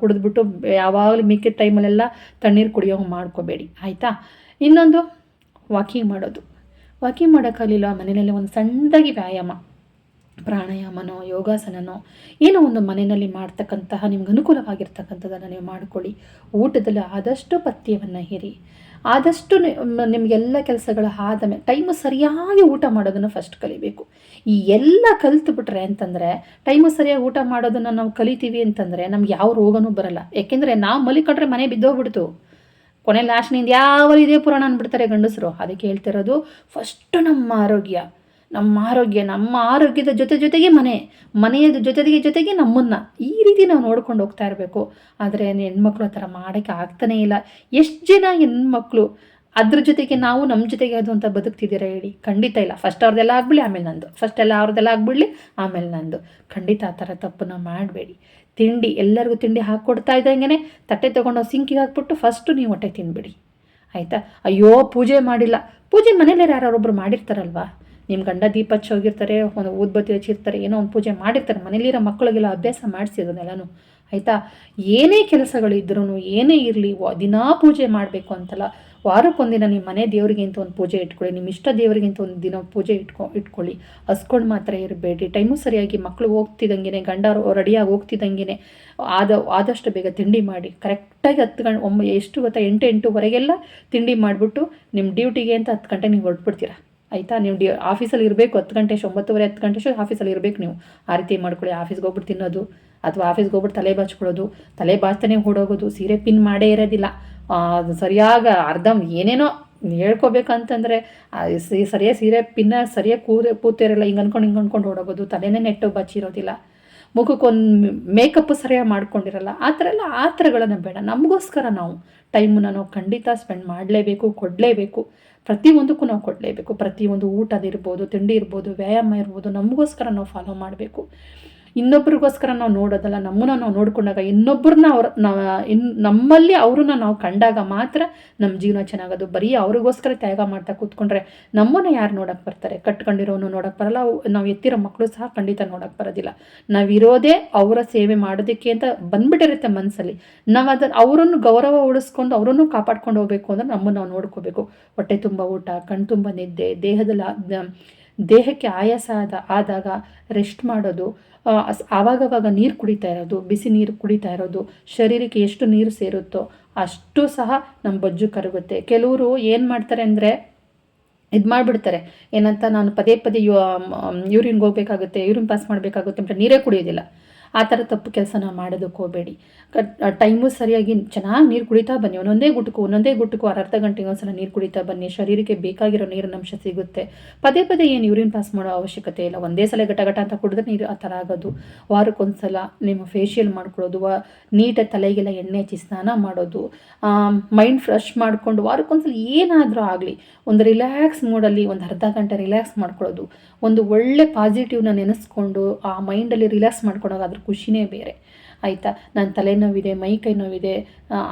ಕುಡಿದ್ಬಿಟ್ಟು ಯಾವಾಗಲೂ ಮಿಕ್ಕಿದ ಟೈಮಲ್ಲೆಲ್ಲ ತಣ್ಣೀರು ಕುಡಿಯೋ ಮಾಡ್ಕೋಬೇಡಿ. ಆಯಿತಾ? ಇನ್ನೊಂದು, ವಾಕಿಂಗ್ ಮಾಡೋದು. ವಾಕಿಂಗ್ ಮಾಡೋಕ್ಕಾಗಲಿಲ್ಲ ಮನೆಯಲ್ಲೇ ಒಂದು ಸಣ್ಣದಾಗಿ ವ್ಯಾಯಾಮ. ಪ್ರಾಣಾಯಾಮನೋ, ಯೋಗಾಸನನೋ, ಏನೋ ಒಂದು ಮನೆಯಲ್ಲಿ ಮಾಡ್ತಕ್ಕಂತಹ ನಿಮ್ಗೆ ಅನುಕೂಲವಾಗಿರ್ತಕ್ಕಂಥದ್ದನ್ನು ನೀವು ಮಾಡಿಕೊಳ್ಳಿ. ಊಟದಲ್ಲಿ ಆದಷ್ಟು ಪಥ್ಯವನ್ನು ಹೇರಿ. ಆದಷ್ಟು ನಿಮಗೆಲ್ಲ ಕೆಲಸಗಳು ಆದ ಮೇಲೆ ಟೈಮು ಸರಿಯಾಗಿ ಊಟ ಮಾಡೋದನ್ನು ಫಸ್ಟ್ ಕಲಿಬೇಕು. ಈ ಎಲ್ಲ ಕಲಿತು ಅಂತಂದರೆ ಟೈಮು ಸರಿಯಾಗಿ ಊಟ ಮಾಡೋದನ್ನು ನಾವು ಕಲಿತೀವಿ ಅಂತಂದರೆ ನಮ್ಗೆ ಯಾವ ರೋಗನೂ ಬರಲ್ಲ. ಯಾಕೆಂದರೆ ನಾವು ಮಲಿಕೊಂಡ್ರೆ ಮನೆ ಬಿದ್ದೋಗ್ಬಿಡ್ತು. ಕೊನೆ ಲಾಸ್ಟ್ನಿಂದ ಯಾವ ಇದೇ ಪುರಾಣ ಅಂದ್ಬಿಡ್ತಾರೆ ಗಂಡಸರು. ಅದಕ್ಕೆ ಹೇಳ್ತಿರೋದು ಫಸ್ಟು ನಮ್ಮ ಆರೋಗ್ಯ. ನಮ್ಮ ಆರೋಗ್ಯ, ನಮ್ಮ ಆರೋಗ್ಯದ ಜೊತೆ ಜೊತೆಗೆ ಮನೆ ಮನೆಯ ಜೊತೆಗೆ ಜೊತೆಗೆ ನಮ್ಮನ್ನು ಈ ರೀತಿ ನಾವು ನೋಡ್ಕೊಂಡು ಹೋಗ್ತಾ ಇರಬೇಕು. ಆದರೆ ಹೆಣ್ಮಕ್ಳು ಆ ಥರ ಮಾಡೋಕ್ಕೆ ಆಗ್ತಾನೇ ಇಲ್ಲ. ಎಷ್ಟು ಜನ ಹೆಣ್ಮಕ್ಳು ಅದ್ರ ಜೊತೆಗೆ ನಾವು ನಮ್ಮ ಜೊತೆಗೆ ಅದು ಅಂತ ಬದುಕ್ತಿದ್ದೀರಾ ಹೇಳಿ? ಖಂಡಿತ ಇಲ್ಲ. ಫಸ್ಟ್ ಅವ್ರದ್ದೆಲ್ಲ ಆಗ್ಬಿಡಿ ಆಮೇಲೆ ನಂದು. ಫಸ್ಟ್ ಎಲ್ಲ ಅವ್ರದ್ದೆಲ್ಲ ಆಗ್ಬಿಡಲಿ, ಆಮೇಲೆ ನಂದು. ಖಂಡಿತ ಆ ಥರ ತಪ್ಪನ್ನು ಮಾಡಬೇಡಿ. ತಿಂಡಿ, ಎಲ್ಲರಿಗೂ ತಿಂಡಿ ಹಾಕ್ಕೊಡ್ತಾ ಇದ್ದಂಗೆ ತಟ್ಟೆ ತೊಗೊಂಡು ಸಿಂಕಿಗೆ ಹಾಕ್ಬಿಟ್ಟು ಫಸ್ಟು ನೀವು ಹೊಟ್ಟೆ ತಿನ್ಬಿಡಿ. ಆಯಿತಾ? ಅಯ್ಯೋ, ಪೂಜೆ ಮಾಡಿಲ್ಲ. ಪೂಜೆ ಮನೇಲಿ ಯಾರೊಬ್ಬರು ಮಾಡಿರ್ತಾರಲ್ವಾ? ನಿಮ್ಮ ಗಂಡ ದೀಪ ಹಚ್ಚೋಗಿರ್ತಾರೆ ಒಂದು ಊದ್ಬತ್ತಿ ಹಚ್ಚಿರ್ತಾರೆ ಏನೋ ಒಂದು ಪೂಜೆ ಮಾಡಿರ್ತಾರೆ, ಮನೇಲಿರೋ ಮಕ್ಕಳಿಗೆಲ್ಲ ಅಭ್ಯಾಸ ಮಾಡಿಸಿರೋದೆಲ್ಲನೂ ಆಯಿತಾ? ಏನೇ ಕೆಲಸಗಳು ಇದ್ರೂ ಏನೇ ಇರಲಿ ದಿನಾ ಪೂಜೆ ಮಾಡಬೇಕು ಅಂತಲ್ಲ. ವಾರಕ್ಕೊಂದಿನ ನಿಮ್ಮ ಮನೆ ದೇವರಿಗೆ ಅಂತ ಒಂದು ಪೂಜೆ ಇಟ್ಕೊಳ್ಳಿ ನಿಮ್ಮ ಇಷ್ಟ ದೇವರಿಗೆ ಅಂತ ಒಂದು ದಿನ ಪೂಜೆ ಇಟ್ಕೊ, ಇಟ್ಕೊಳ್ಳಿ. ಹಸ್ಕೊಂಡು ಮಾತ್ರ ಇರಬೇಡಿ. ಟೈಮು ಸರಿಯಾಗಿ ಮಕ್ಕಳು ಹೋಗ್ತಿದ್ದಂಗೆ ಗಂಡ ರೆಡಿಯಾಗಿ ಹೋಗ್ತಿದ್ದಂಗೆ ಆದ, ಆದಷ್ಟು ಬೇಗ ತಿಂಡಿ ಮಾಡಿ. ಕರೆಕ್ಟಾಗಿ ಹತ್ತು ಗಂಟೆ, ಒಮ್ಮೆ ಎಷ್ಟು ಗೊತ್ತಾ, ಎಂಟು, ಎಂಟುವರೆಗೆಲ್ಲ ತಿಂಡಿ ಮಾಡಿಬಿಟ್ಟು ನಿಮ್ಮ ಡ್ಯೂಟಿಗೆ ಅಂತ ಹತ್ತು ಗಂಟೆ ನೀವು ಹೊರಟ್ಬಿಡ್ತೀರಾ? ಆಯಿತಾ? ನೀವು ಡಿ ಆಫೀಸಲ್ಲಿ ಇರಬೇಕು, ಹತ್ತು ಗಂಟೆ ಒಂಬತ್ತುವರೆ, ಹತ್ತು ಗಂಟೆ ಆಫೀಸಲ್ಲಿ ಇರಬೇಕು ನೀವು. ಆ ರೀತಿ ಮಾಡ್ಕೊಳ್ಳಿ. ಆಫೀಸ್ಗೆ ಹೋಗ್ಬಿಟ್ಟು ತಿನ್ನೋದು, ಅಥವಾ ಆಫೀಸ್ಗೆ ಹೋಗ್ಬಿಟ್ಟು ತಲೆ ಬಾಚ್ಕೊಳ್ಳೋದು, ತಲೆ ಬಾಚ್ತಾನೆ ಓಡೋಗೋದು, ಸೀರೆ ಪಿನ್ ಮಾಡೇ ಇರೋದಿಲ್ಲ. ಸರಿಯಾಗಿ ಅರ್ಧ ಏನೇನೋ ಹೇಳ್ಕೊಬೇಕಂತಂದರೆ ಸರಿಯಾಗಿ ಸೀರೆ ಪಿನ್ನ ಸರಿಯಾಗಿ ಕೂರೆ ಕೂತಿರಲ್ಲ ಹಿಂಗೆ ಅನ್ಕೊಂಡು ಹಿಂಗೆ ಅನ್ಕೊಂಡು ಓಡೋಗೋದು, ತಲೆನೇ ನೆಟ್ಟು ಬಚ್ಚಿರೋದಿಲ್ಲ. ಮುಖಕ್ಕೊಂದು ಮೇಕಪ್ ಸರಿಯಾಗಿ ಮಾಡ್ಕೊಂಡಿರಲ್ಲ, ಆ ಥರ ಎಲ್ಲ ಆ ಥರಗಳನ್ನು ಬೇಡ. ನಮಗೋಸ್ಕರ ನಾವು ಟೈಮನ್ನ ನಾವು ಖಂಡಿತ ಸ್ಪೆಂಡ್ ಮಾಡಲೇಬೇಕು, ಕೊಡಲೇಬೇಕು. ಪ್ರತಿಯೊಂದಕ್ಕೂ ನಾವು ಕೊಡಲೇಬೇಕು. ಪ್ರತಿಯೊಂದು ಊಟದಿರ್ಬೋದು ತಿಂಡಿ ಇರ್ಬೋದು ವ್ಯಾಯಾಮ ಇರ್ಬೋದು ನಮಗೋಸ್ಕರ ನಾವು ಫಾಲೋ ಮಾಡಬೇಕು. ಇನ್ನೊಬ್ರಿಗೋಸ್ಕರ ನಾವು ನೋಡೋದಲ್ಲ, ನಮ್ಮನ್ನ ನಾವು ನೋಡ್ಕೊಂಡಾಗ ಇನ್ನೊಬ್ಬರನ್ನ ಅವ್ರ ಇನ್, ನಮ್ಮಲ್ಲಿ ಅವ್ರನ್ನ ನಾವು ಕಂಡಾಗ ಮಾತ್ರ ನಮ್ಮ ಜೀವನ ಚೆನ್ನಾಗೋದು. ಬರೀ ಅವ್ರಿಗೋಸ್ಕರ ತ್ಯಾಗ ಮಾಡ್ತಾ ಕೂತ್ಕೊಂಡ್ರೆ ನಮ್ಮನ್ನ ಯಾರು ನೋಡಕ್ಕೆ ಬರ್ತಾರೆ? ಕಟ್ಕೊಂಡಿರೋನು ನೋಡಕ್ಕೆ ಬರಲ್ಲ ನಾವು ಎತ್ತಿರೋ ಮಕ್ಕಳು ಸಹ ಖಂಡಿತ ನೋಡಕ್ಕೆ ಬರೋದಿಲ್ಲ. ನಾವಿರೋದೇ ಅವರ ಸೇವೆ ಮಾಡೋದಕ್ಕೆ ಅಂತ ಬಂದ್ಬಿಟ್ಟಿರುತ್ತೆ ಮನಸ್ಸಲ್ಲಿ ನಾವು ಅದನ್ನು ಅವರನ್ನು ಗೌರವ ಉಳಿಸ್ಕೊಂಡು ಅವರನ್ನು ಕಾಪಾಡ್ಕೊಂಡು ಹೋಗ್ಬೇಕು ಅಂದ್ರೆ ನಮ್ಮನ್ನು ನಾವು ನೋಡ್ಕೋಬೇಕು. ಹೊಟ್ಟೆ ತುಂಬ ಊಟ, ಕಣ್ ತುಂಬ ನಿದ್ದೆ, ದೇಹದಲ್ಲಿ ದೇಹಕ್ಕೆ ಆಯಾಸ ಆದ, ಆದಾಗ ರೆಸ್ಟ್ ಮಾಡೋದು ಆವಾಗವಾಗ ನೀರು ಕುಡಿತಾ ಇರೋದು, ಬಿಸಿ ನೀರು ಕುಡಿತಾ ಇರೋದು, ಶರೀರಕ್ಕೆ ಎಷ್ಟು ನೀರು ಸೇರುತ್ತೋ ಅಷ್ಟು ಸಹ ನಮ್ಮ ಬೊಜ್ಜು ಕರಗುತ್ತೆ. ಕೆಲವರು ಏನು ಮಾಡ್ತಾರೆ ಅಂದರೆ ಇದು ಮಾಡಿಬಿಡ್ತಾರೆ. ಏನಂತ ನಾನು ಪದೇ ಪದೇ ಯೂರಿನ್ಗೆ ಹೋಗ್ಬೇಕಾಗುತ್ತೆ ಯೂರಿನ್ ಪಾಸ್ ಮಾಡಬೇಕಾಗುತ್ತೆ ಅಂತ ನೀರೇ ಕುಡಿಯೋದಿಲ್ಲ. ಆ ಥರ ತಪ್ಪು ಕೆಲಸನ ಮಾಡೋದಕ್ಕೆ ಹೋಗಬೇಡಿ. ಟೈಮು ಸರಿಯಾಗಿ ಚೆನ್ನಾಗಿ ನೀರು ಕುಡಿತಾ ಬನ್ನಿ. ಒಂದೊಂದೇ ಗುಟುಕು ಒಂದೊಂದೇ ಗುಟುಕು ಅರ್ಧ ಗಂಟೆಗೆ ಒಂದ್ಸಲ ನೀರು ಕುಡಿತಾ ಬನ್ನಿ. ಶರೀರಕ್ಕೆ ಬೇಕಾಗಿರೋ ನೀರಿನ ಅಂಶ ಸಿಗುತ್ತೆ. ಪದೇ ಪದೇ ಏನು ಯೂರಿನ್ ಪಾಸ್ ಮಾಡೋ ಅವಶ್ಯಕತೆ ಇಲ್ಲ. ಒಂದೇ ಸಲ ಗಟಗಟ ಅಂತ ಕುಡಿದ್ರೆ ನೀರು ಆ ಥರ ಆಗೋದು. ವಾರಕ್ಕೊಂದ್ಸಲ ನಿಮ್ಮ ಫೇಶಿಯಲ್ ಮಾಡ್ಕೊಳ್ಳೋದು ನೀಟಾಗಿ ತಲೆಗೆಲ್ಲ ಎಣ್ಣೆ ಹಚ್ಚಿ ಸ್ನಾನ ಮಾಡೋದು ಮೈಂಡ್ ಫ್ರೆಶ್ ಮಾಡಿಕೊಂಡು ವಾರಕ್ಕೊಂದ್ಸಲ ಏನಾದರೂ ಆಗಲಿ, ಒಂದು ರಿಲ್ಯಾಕ್ಸ್ ಮೂಡಲ್ಲಿ ಒಂದು ಅರ್ಧ ಗಂಟೆ ರಿಲ್ಯಾಕ್ಸ್ ಮಾಡ್ಕೊಳ್ಳೋದು. ಒಂದು ಒಳ್ಳೆ ಪಾಸಿಟಿವ್ನ ನೆನೆಸ್ಕೊಂಡು ಆ ಮೈಂಡಲ್ಲಿ ರಿಲ್ಯಾಕ್ಸ್ ಮಾಡ್ಕೊಂಡಾಗ ಅದ್ರ ಖುಷಿನೇ ಬೇರೆ. ಆಯಿತಾ? ನನ್ನ ತಲೆನೋವಿದೆ ಮೈ ಕೈ ನೋವಿದೆ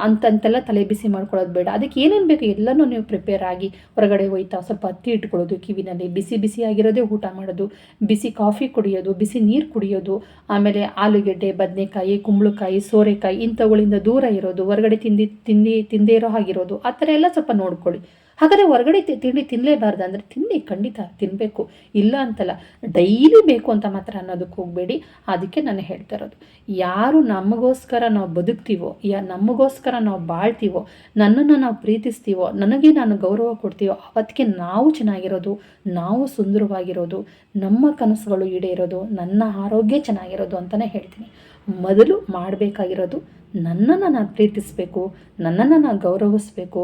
ಅಂತಂತೆಲ್ಲ ತಲೆ ಬಿಸಿ ಮಾಡ್ಕೊಳ್ಳೋದು ಬೇಡ. ಅದಕ್ಕೆ ಏನೇನು ಬೇಕು ಎಲ್ಲನೂ ನೀವು ಪ್ರಿಪೇರ್ ಆಗಿ ಹೊರಗಡೆ ಹೋಯ್ತಾ ಸ್ವಲ್ಪ ಹತ್ತಿ ಇಟ್ಕೊಳ್ಳೋದು, ಕಿವಿನಲ್ಲಿ. ಬಿಸಿ ಬಿಸಿ ಆಗಿರೋದೇ ಊಟ ಮಾಡೋದು, ಬಿಸಿ ಕಾಫಿ ಕುಡಿಯೋದು, ಬಿಸಿ ನೀರು ಕುಡಿಯೋದು, ಆಮೇಲೆ ಆಲೂಗೆಡ್ಡೆ, ಬದನೆಕಾಯಿ, ಕುಂಬಳಕಾಯಿ, ಸೋರೆಕಾಯಿ ಇಂಥವುಗಳಿಂದ ದೂರ ಇರೋದು, ಹೊರಗಡೆ ತಿಂದಿ, ತಿಂದು, ತಿಂದೇ ಇರೋ ಹಾಗಿರೋದು, ಆ ಥರ ಎಲ್ಲ ಸ್ವಲ್ಪ ನೋಡ್ಕೊಳ್ಳಿ. ಹಾಗಾದರೆ ಹೊರಗಡೆ ತಿಂಡಿ ತಿನ್ನಲೇಬಾರ್ದು ಅಂದರೆ ತಿನ್ನಿ, ಖಂಡಿತ ತಿನ್ನಬೇಕು ಇಲ್ಲ ಅಂತಲ್ಲ, ಡೈಲಿ ಬೇಕು ಅಂತ ಮಾತ್ರ ಅನ್ನೋದಕ್ಕೆ ಹೋಗಬೇಡಿ. ಅದಕ್ಕೆ ನಾನು ಹೇಳ್ತಾ ಇರೋದು. ಯಾರು ನಮಗೋಸ್ಕರ ನಾವು ಬದುಕ್ತೀವೋ, ಯಾ ನಮಗೋಸ್ಕರ ನಾವು ಬಾಳ್ತೀವೋ, ನನ್ನನ್ನು ನಾವು ಪ್ರೀತಿಸ್ತೀವೋ, ನನಗೆ ನಾನು ಗೌರವ ಕೊಡ್ತೀವೋ, ಅವತ್ತಿಗೆ ನಾವು ಚೆನ್ನಾಗಿರೋದು, ನಾವು ಸುಂದರವಾಗಿರೋದು, ನಮ್ಮ ಕನಸುಗಳು ಈಡೇರೋದು, ನನ್ನ ಆರೋಗ್ಯ ಚೆನ್ನಾಗಿರೋದು ಅಂತಲೇ ಹೇಳ್ತೀನಿ. ಮೊದಲು ಮಾಡಬೇಕಾಗಿರೋದು ನನ್ನನ್ನು ನಾನು ಪ್ರೀತಿಸಬೇಕು, ನನ್ನನ್ನು ನಾನು ಗೌರವಿಸ್ಬೇಕು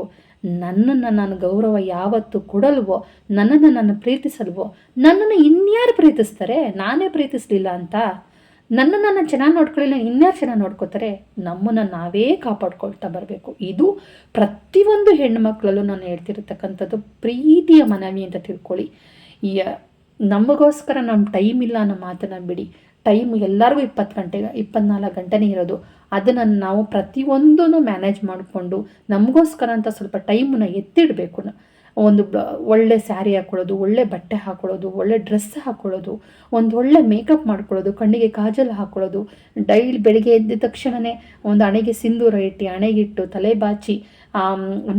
ನನ್ನನ್ನು ನಾನು ಗೌರವ ಯಾವತ್ತು ಕೊಡಲ್ವೋ, ನನ್ನನ್ನು ನಾನು ಪ್ರೀತಿಸಲ್ವೋ, ನನ್ನನ್ನು ಇನ್ಯಾರು ಪ್ರೀತಿಸ್ತಾರೆ? ನಾನೇ ಪ್ರೀತಿಸಲಿಲ್ಲ ಅಂತ? ನನ್ನನ್ನು ನಾನು ಚೆನ್ನಾಗಿ ನೋಡ್ಕೊಳ್ಳಿಲ್ಲ, ಇನ್ಯಾರು ಚೆನ್ನಾಗಿ ನೋಡ್ಕೋತಾರೆ? ನಮ್ಮನ್ನು ನಾವೇ ಕಾಪಾಡ್ಕೊಳ್ತಾ ಬರಬೇಕು. ಇದು ಪ್ರತಿಯೊಂದು ಹೆಣ್ಣುಮಕ್ಕಳಲ್ಲೂ ನಾನು ಹೇಳ್ತಿರ್ತಕ್ಕಂಥದ್ದು ಪ್ರೀತಿಯ ಮನವಿ ಅಂತ ತಿಳ್ಕೊಳ್ಳಿ. ನಮಗೋಸ್ಕರ ನಮ್ಮ ಟೈಮ್ ಇಲ್ಲ ಅನ್ನೋ ಮಾತನ್ನು ಬಿಡಿ. ಟೈಮ್ ಎಲ್ಲರಿಗೂ ಇಪ್ಪತ್ತು ಗಂಟೆಗೆ, ಇಪ್ಪತ್ನಾಲ್ಕು ಗಂಟೆನೇ ಇರೋದು. ಅದನ್ನು ನಾವು ಪ್ರತಿಯೊಂದೂ ಮ್ಯಾನೇಜ್ ಮಾಡಿಕೊಂಡು ನಮಗೋಸ್ಕರ ಅಂತ ಸ್ವಲ್ಪ ಟೈಮನ್ನ ಎತ್ತಿಡಬೇಕು. ಒಂದು ಒಳ್ಳೆ ಸ್ಯಾರಿ ಹಾಕ್ಕೊಳ್ಳೋದು ಒಳ್ಳೆ ಬಟ್ಟೆ ಹಾಕ್ಕೊಳ್ಳೋದು ಒಳ್ಳೆ ಡ್ರೆಸ್ ಹಾಕ್ಕೊಳ್ಳೋದು ಒಂದು ಒಳ್ಳೆ ಮೇಕಪ್ ಮಾಡ್ಕೊಳ್ಳೋದು, ಕಣ್ಣಿಗೆ ಕಾಜಲ್ ಹಾಕ್ಕೊಳ್ಳೋದು ಡೈಲಿ ಬೆಳಿಗ್ಗೆ ಎದ್ದ ತಕ್ಷಣವೇ ಒಂದು ಹಣೆಗೆ ಸಿಂಧೂರ ಇಟ್ಟು, ಹಣೆಗಿಟ್ಟು, ತಲೆ ಬಾಚಿ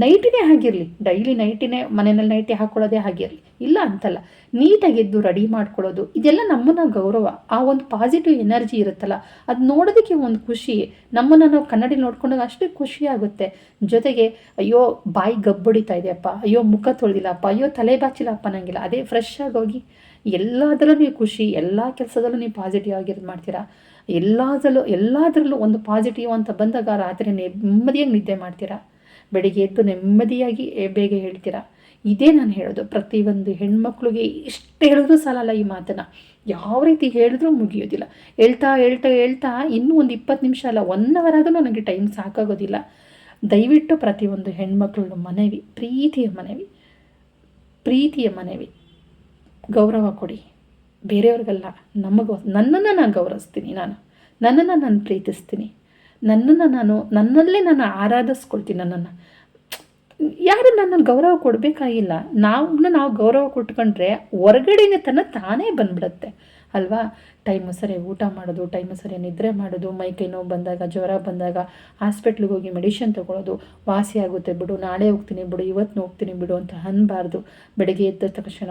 ನೈಟಿನೇ ಆಗಿರಲಿ ಡೈಲಿ ನೈಟಿನೇ, ಮನೆಯಲ್ಲಿ ನೈಟಿ ಹಾಕ್ಕೊಳ್ಳೋದೇ ಆಗಿರಲಿ ಇಲ್ಲ ಅಂತಲ್ಲ. ನೀಟಾಗಿ ಎದ್ದು ರೆಡಿ ಮಾಡ್ಕೊಳ್ಳೋದು, ಇದೆಲ್ಲ ನಮ್ಮನ್ನ ಗೌರವ. ಆ ಒಂದು ಪಾಸಿಟಿವ್ ಎನರ್ಜಿ ಇರುತ್ತಲ್ಲ, ಅದು ನೋಡೋದಕ್ಕೆ ಒಂದು ಖುಷಿ. ನಮ್ಮನ್ನು ನಾವು ಕನ್ನಡಿ ನೋಡ್ಕೊಂಡಾಗ ಅಷ್ಟೇ ಖುಷಿ ಆಗುತ್ತೆ. ಜೊತೆಗೆ, ಅಯ್ಯೋ, ಬಾಯಿ ಗಬ್ಬಡಿತಾ ಇದೆಯಪ್ಪ, ಅಯ್ಯೋ, ಮುಖ ತೊಳೆದಿಲ್ಲಪ್ಪ, ಅಯ್ಯೋ, ತಲೆ ಬಾಚಿಲ್ಲಪ್ಪ ನಂಗಿಲ್ಲ ಅದೇ ಫ್ರೆಶ್ ಆಗಿ ಹೋಗಿ, ಎಲ್ಲದರಲ್ಲೂ ನೀವು ಖುಷಿ, ಎಲ್ಲ ಕೆಲಸದಲ್ಲೂ ನೀವು ಪಾಸಿಟಿವ್ ಆಗಿರೋದು ಮಾಡ್ತೀರಾ? ಎಲ್ಲದರಲ್ಲೂ ಎಲ್ಲದರಲ್ಲೂ ಒಂದು ಪಾಸಿಟಿವ್ ಅಂತ ಬಂದಾಗ ರಾತ್ರಿ ನೆಮ್ಮದಿಯಾಗಿ ನಿದ್ದೆ ಮಾಡ್ತೀರಾ? ಬೆಳಿಗ್ಗೆ ಎದ್ದು ನೆಮ್ಮದಿಯಾಗಿ ಬೇಗ ಹೇಳ್ತೀರಾ? ಇದೇ ನಾನು ಹೇಳೋದು. ಪ್ರತಿಯೊಂದು ಹೆಣ್ಮಕ್ಳಿಗೆ ಇಷ್ಟು ಹೇಳಿದ್ರೂ ಸಾಲಲ್ಲ ಈ ಮಾತನ್ನು. ಯಾವ ರೀತಿ ಹೇಳಿದ್ರೂ ಮುಗಿಯೋದಿಲ್ಲ. ಹೇಳ್ತಾ ಹೇಳ್ತಾ ಹೇಳ್ತಾ ಇನ್ನೂ ಒಂದು ಇಪ್ಪತ್ತು ನಿಮಿಷ ಅಲ್ಲ ಒನ್ ಅವರ್ ಆದರೂ ನನಗೆ ಟೈಮ್ ಸಾಕಾಗೋದಿಲ್ಲ. ದಯವಿಟ್ಟು ಪ್ರತಿಯೊಂದು ಹೆಣ್ಮಕ್ಳ ಮನವಿ, ಪ್ರೀತಿಯ ಮನವಿ ಪ್ರೀತಿಯ ಮನವಿ. ಗೌರವ ಕೊಡಿ. ಬೇರೆಯವ್ರಿಗಲ್ಲ, ನಮಗೋ ನನ್ನನ್ನು ನಾನು ಗೌರವಿಸ್ತೀನಿ ನಾನು. ನನ್ನನ್ನು ನಾನು ಪ್ರೀತಿಸ್ತೀನಿ. ನನ್ನನ್ನು ನಾನು, ನನ್ನಲ್ಲೇ ನಾನು ಆರಾಧಿಸ್ಕೊಳ್ತೀನಿ ನನ್ನನ್ನು. ಯಾರು ನನ್ನಲ್ಲಿ ಗೌರವ ಕೊಡಬೇಕಾಗಿಲ್ಲ. ನಾವು ನಾವು ಗೌರವ ಕೊಟ್ಕೊಂಡ್ರೆ ಹೊರಗಡೆನೇ ತನ್ನ ತಾನೇ ಬಂದ್ಬಿಡುತ್ತೆ. ಅಲ್ವಾ? ಟೈಮು ಸರಿ, ಊಟ ಮಾಡೋದು, ಟೈಮು ಸರಿ, ನಿದ್ರೆ ಮಾಡೋದು, ಮೈ ಕೈ ನೋವು ಬಂದಾಗ, ಜ್ವರ ಬಂದಾಗ, ಹಾಸ್ಪಿಟ್ಲಿಗೆ ಹೋಗಿ ಮೆಡಿಷನ್ ತೊಗೊಳೋದು, ವಾಸಿ ಆಗುತ್ತೆ ಬಿಡು, ನಾಳೆ ಹೋಗ್ತೀನಿ ಬಿಡು, ಇವತ್ತು ಹೋಗ್ತೀನಿ ಬಿಡು ಅಂತ ಅನ್ನಬಾರ್ದು ಬೆಳಗ್ಗೆ ಎದ್ದ ತಕ್ಷಣ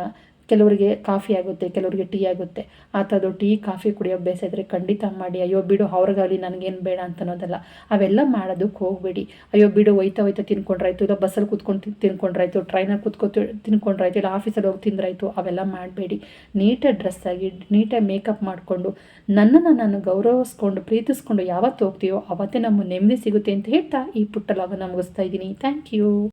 ಕೆಲವರಿಗೆ ಕಾಫಿ ಆಗುತ್ತೆ, ಕೆಲವರಿಗೆ ಟೀ ಆಗುತ್ತೆ. ಆ ಥರದ್ದು ಟೀ, ಕಾಫಿ ಕುಡಿಯೋ ಅಭ್ಯಾಸ ಇದ್ದರೆ ಖಂಡಿತ ಮಾಡಿ, ಅಯ್ಯೋ ಬಿಡು, ಅವ್ರಿಗಾಗಲಿ ನನಗೇನು ಬೇಡ ಅಂತ ಅನ್ನೋದಲ್ಲ ಅವೆಲ್ಲ ಮಾಡೋದಕ್ಕೆ ಹೋಗಬೇಡಿ. ಅಯ್ಯೋ ಬಿಡು ಒಯ್ತಾ ಒಯ್ತಾ ತಿನ್ಕೊಂಡ್ರಾಯ್ತು, ಇಲ್ಲ ಬಸ್ಸಲ್ಲಿ ಕೂತ್ಕೊಂಡು ತಿನ್- ತಿನ್ಕೊಂಡ್ರಾಯ್ತು, ಟ್ರೈನಲ್ಲಿ ಕುತ್ಕೊ ತಿನ್ಕೊಂಡ್ರಾಯ್ತು, ಇಲ್ಲ ಆಫೀಸಲ್ಲಿ ಹೋಗಿ ತಿಂದ್ರಾಯ್ತು ಅವೆಲ್ಲ ಮಾಡಬೇಡಿ. ನೀಟಾಗಿ ಡ್ರೆಸ್ ಆಗಿ, ನೀಟಾಗಿ ಮೇಕಪ್ ಮಾಡಿಕೊಂಡು, ನನ್ನನ್ನು ನಾನು ಗೌರವಿಸ್ಕೊಂಡು, ಪ್ರೀತಿಸ್ಕೊಂಡು ಯಾವತ್ತು ಹೋಗ್ತೀಯೋ ಅವತ್ತೇ ನಮ್ಮ ನೆಮ್ಮದಿ ಸಿಗುತ್ತೆ ಅಂತ ಹೇಳ್ತಾ ಈ ಪುಟ್ಟ ಲಾಗನ್ನ ಮುಗಿಸ್ತಾ ಇದ್ದೀನಿ. Thank you.